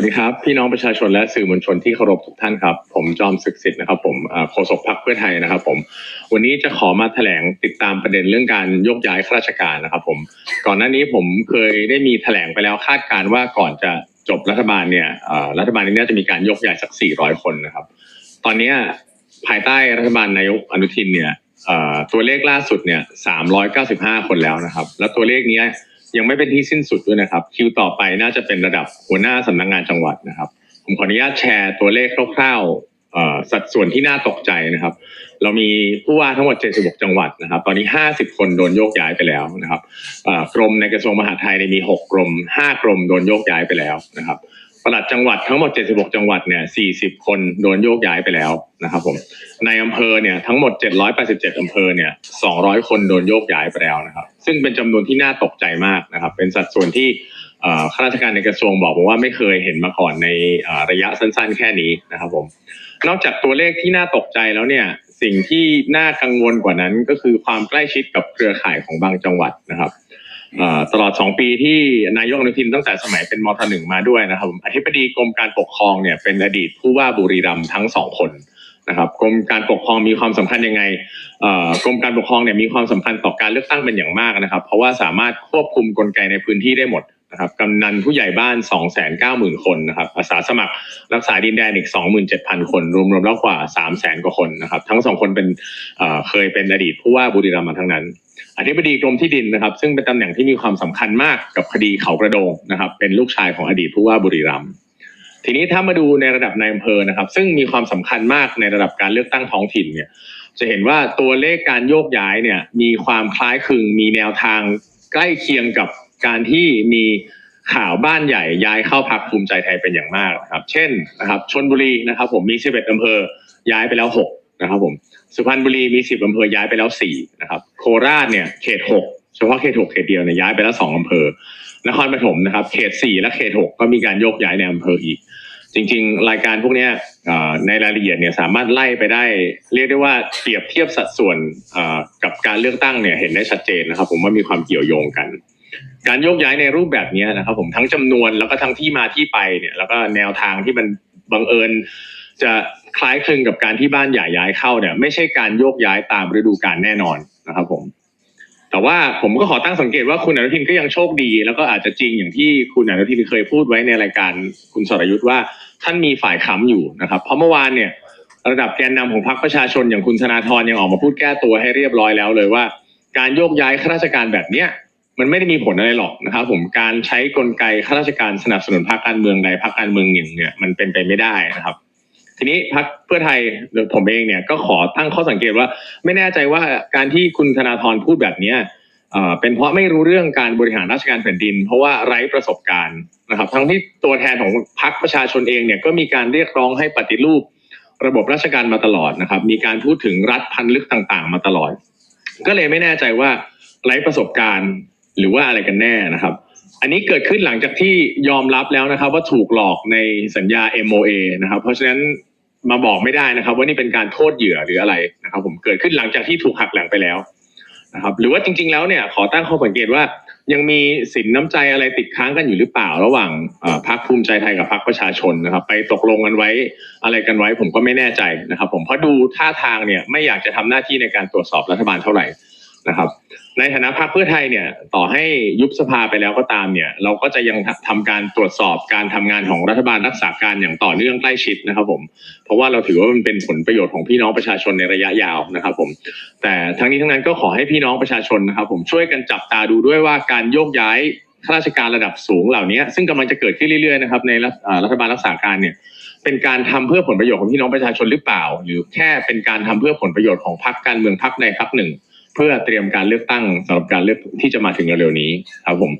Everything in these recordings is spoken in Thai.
วัสดีครับ พี่น้องประชาชนและสื่อมวลชนที่เคารพทุกท่านครับ ผมจอมศึกสิทธิ์นะครับ ผมโฆษกพรรคเพื่อไทยนะครับ ผม วันนี้จะขอมาแถลงติดตามประเด็นเรื่องการยกย้ายข้าราชการนะครับ ผม ก่อนหน้านี้ผมเคยได้มีแถลงไปแล้วคาดการณ์ว่าก่อนจะจบรัฐบาลเนี่ยรัฐบาลนี้น่าจะมีการยกย้ายสัก 400 คนนะครับ ตอนนี้ภายใต้รัฐบาลนายกอนุทินเนี่ยตัวเลขล่าสุดเนี่ย395 คนแล้วนะครับ แล้วตัวเลขนี้ ยังไม่เป็นที่สิ้นสุดด้วยนะครับ คิวต่อไปน่าจะเป็นระดับหัวหน้าสำนักงานจังหวัดนะครับ ผมขออนุญาตแชร์ตัวเลขคร่าวๆสัดส่วนที่น่าตกใจนะครับ เรามีผู้ว่าทั้งหมด 76 จังหวัดนะครับ ตอนนี้ 50 คนโดนโยกย้ายไปแล้วนะครับกรมในกระทรวงมหาดไทยเนี่ยมี 6 กรม 5 กรมโดนโยกย้ายไปแล้วนะครับ ปลัดจังหวัดทั้งหมด 76 จังหวัดเนี่ย 40 คนโดนโยกย้ายไปแล้วนะครับผม ในอำเภอเนี่ยทั้งหมด 787 อำเภอเนี่ย 200 คนโดนโยกย้ายไปแล้วนะครับ ซึ่งเป็นจำนวนที่น่าตกใจมากนะครับ เป็นสัดส่วนที่ข้าราชการในกระทรวงบอกผมว่าไม่เคยเห็นมาก่อนในระยะสั้น ๆ แค่นี้นะครับผม นอกจากตัวเลขที่น่าตกใจแล้วเนี่ย สิ่งที่น่ากังวลกว่านั้นก็คือความใกล้ชิดกับเครือข่ายของบางจังหวัดนะครับ ตลอด 2 ปีที่นายกอนุทินตั้งแต่สมัยเป็นมทหนึ่งมาด้วยนะครับอธิบดีกรมการปกครองเนี่ยเป็นอดีตผู้ว่าบุรีรัมย์ทั้งสองคนนะครับกรมการปกครองมีความสำคัญยังไงกรมการปกครองเนี่ยมีความสำคัญต่อการเลือกตั้งเป็นอย่างมากนะครับ เพราะว่าสามารถควบคุมกลไกในพื้นที่ได้หมด นะครับกำนันผู้ใหญ่บ้าน 2 9 0 0 0 0 คนนะครับอาสาสมัครรักษาดินแดนอีก 27,000 คน รวมๆแล้วกว่า 3 0 0 0 0 0 กว่าคนนะครับ ทั้งสองคนเป็นเคยเป็นอดีตผู้ว่าบุรีรัมย์มาทั้งนั้นอธิบดีกรมที่ดินนะครับ ซึ่งเป็นตำแหน่งที่มีความสำคัญมากกับคดีเขากระโดงนะครับ เป็นลูกชายของอดีตผู้ว่าบุรีรัมย์ทีนี้ถ้ามาดูในระดับนายอำเภอนะครับ ซึ่งมีความสำคัญมากในระดับการเลือกตั้งท้องถิ่นเนี่ย จะเห็นว่าตัวเลขการโยกย้ายเนี่ยมีความคล้ายคลึงมีแนวทางใกล้เคียงกับ การที่มีข่าวบ้านใหญ่ย้ายเข้าพักภูมิใจไทยเป็นอย่างมากนะครับ เช่นนะครับชนบุรีนะครับ ผมมี 11อำเภอย้ายไปแล้ว 6 นะครับ ผมสุพรรณบุรีมี 10อำเภอย้ายไปแล้ว 4 นะครับ โคราชเนี่ยเขต 6 เฉพาะเขต 6 เขตเดียวเนี่ยย้ายไปแล้ว 2อำเภอนครปฐมนะครับ เขต 4 และเขต 6 ก็มีการโยกย้ายในอำเภออีก จริง ๆ รายการพวกนี้ในรายละเอียดเนี่ยสามารถไล่ไปได้ เรียกได้ว่าเปรียบเทียบสัดส่วนกับการเลือกตั้งเนี่ยเห็นได้ชัดเจนนะครับ ผมว่ามีความเกี่ยวโยงกัน การโยกย้ายในรูปแบบนี้นะครับ ผมทั้งจำนวนแล้วก็ทั้งที่มาที่ไปเนี่ย แล้วก็แนวทางที่มันบังเอิญ จะคล้ายคลึงกับการที่บ้านใหญ่ย้ายเข้าเนี่ย ไม่ใช่การโยกย้ายตามฤดูกาลแน่นอนนะครับ ผม แต่ว่าผมก็ขอตั้งสังเกตว่าคุณอนุทินก็ยังโชคดี แล้วก็อาจจะจริงอย่างที่คุณอนุทินเคยพูดไว้ในรายการคุณสรยุทธ์ว่าท่านมีฝ่ายค้ำอยู่นะครับ เพราะเมื่อวานเนี่ยระดับแกนนำของพรรคประชาชนอย่างคุณธนาธรยังออกมาพูดแก้ตัวให้เรียบร้อยแล้วเลยว่า การโยกย้ายข้าราชการแบบเนี้ย มันไม่ได้มีผลอะไรหรอกนะครับผมการใช้กลไกข้าราชการสนับสนุนพรรคการเมืองใดพรรคการเมืองหนึ่งเนี่ยมันเป็นไปไม่ได้นะครับ ทีนี้พรรคเพื่อไทยหรือผมเองเนี่ยก็ขอตั้งข้อสังเกตว่า ไม่แน่ใจว่าการที่คุณธนาธรพูดแบบเนี้ยเอ่อเป็นเพราะไม่รู้เรื่องการบริหารราชการแผ่นดิน เพราะว่าไร้ประสบการณ์นะครับ ทั้งที่ตัวแทนของพรรคประชาชนเองเนี่ยก็มีการเรียกร้องให้ปฏิรูประบบราชการมาตลอดนะครับ มีการพูดถึงรัฐพันลึกต่างๆ มาตลอด ก็เลยไม่แน่ใจว่าไร้ประสบการณ์ หรือว่าอะไรกันแน่นะครับ อันนี้เกิดขึ้นหลังจากที่ยอมรับแล้วนะครับ ว่าถูกหลอกในสัญญา MOA นะครับ เพราะฉะนั้นมาบอกไม่ได้นะครับ ว่านี่เป็นการโทษเหยื่อหรืออะไรนะครับ ผมเกิดขึ้นหลังจากที่ถูกหักหลังไปแล้วนะครับ หรือว่าจริง ๆ แล้วเนี่ยขอตั้งข้อสังเกตว่ายังมีสินน้ำใจอะไรติดค้างกันอยู่หรือเปล่า ระหว่างพรรคภูมิใจไทยกับพรรคประชาชนนะครับ ไปตกลงกันไว้อะไรกันไว้ ผมก็ไม่แน่ใจนะครับ ผมเพราะดูท่าทางเนี่ยไม่อยากจะทำหน้าที่ในการตรวจสอบรัฐบาลเท่าไหร่นะครับ ในฐานะพรรคเพื่อไทยเนี่ยต่อให้ยุบสภาไปแล้วก็ตามเนี่ยเราก็จะยังทำการตรวจสอบการทำงานของรัฐบาลรักษาการอย่างต่อเนื่องใกล้ชิดนะครับผมเพราะว่าเราถือว่ามันเป็นผลประโยชน์ของพี่น้องประชาชนในระยะยาวนะครับผมแต่ทั้งนี้ทั้งนั้นก็ขอให้พี่น้องประชาชนนะครับผมช่วยกันจับตาดูด้วยว่าการโยกย้ายข้าราชการระดับสูงเหล่านี้ ซึ่งกำลังจะเกิดขึ้นเรื่อยๆนะครับในรัฐบาลรักษาการเนี่ยเป็นการทำเพื่อผลประโยชน์ของพี่น้องประชาชนหรือเปล่า หรือแค่เป็นการทำเพื่อผลประโยชน์ของพรรคการเมืองพรรคใดพรรคหนึ่ง เพื่อเตรียมการเลือกตั้งสำหรับการเลือกที่จะมาถึงเร็วๆนี้ครับผม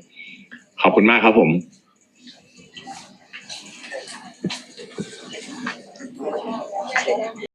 ขอบคุณมากครับผม